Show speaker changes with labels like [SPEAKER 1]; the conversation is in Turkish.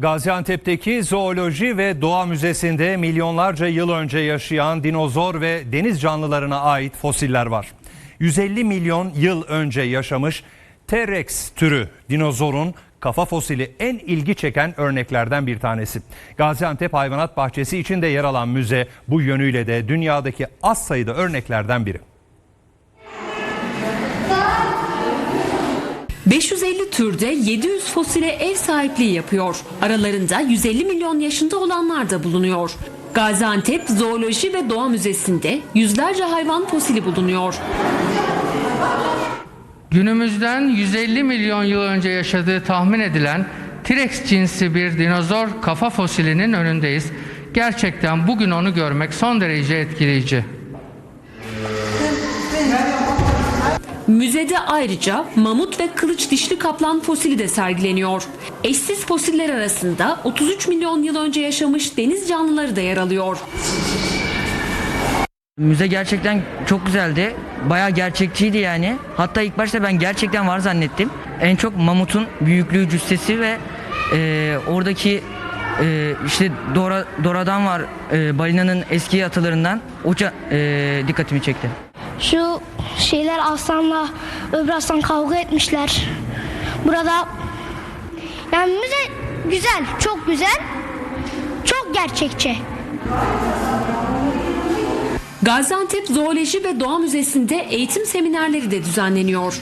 [SPEAKER 1] Gaziantep'teki Zooloji ve Doğa Müzesi'nde milyonlarca yıl önce yaşayan dinozor ve deniz canlılarına ait fosiller var. 150 milyon yıl önce yaşamış T-Rex türü dinozorun kafa fosili en ilgi çeken örneklerden bir tanesi. Gaziantep Hayvanat Bahçesi içinde yer alan müze bu yönüyle de dünyadaki az sayıda örneklerden biri.
[SPEAKER 2] 550 türde 700 fosile ev sahipliği yapıyor. Aralarında 150 milyon yaşında olanlar da bulunuyor. Gaziantep Zooloji ve Doğa Müzesi'nde yüzlerce hayvan fosili bulunuyor.
[SPEAKER 3] Günümüzden 150 milyon yıl önce yaşadığı tahmin edilen T-Rex cinsi bir dinozor kafa fosilinin önündeyiz. Gerçekten bugün onu görmek son derece etkileyici.
[SPEAKER 2] Müzede ayrıca mamut ve kılıç dişli kaplan fosili de sergileniyor. Eşsiz fosiller arasında 33 milyon yıl önce yaşamış deniz canlıları da yer alıyor.
[SPEAKER 4] Müze gerçekten çok güzeldi. Bayağı gerçekçiydi yani. Hatta ilk başta ben gerçekten var zannettim. En çok mamutun büyüklüğü, cüssesi ve e, oradaki e, işte Dora, Dora'dan var e, balinanın eski atılarından o e, dikkatimi çekti.
[SPEAKER 5] Şu şeyler aslanla öbür aslan kavga etmişler. Burada yani müze güzel, çok güzel. Çok gerçekçi.
[SPEAKER 2] Gaziantep Zooloji ve Doğa Müzesi'nde eğitim seminerleri de düzenleniyor.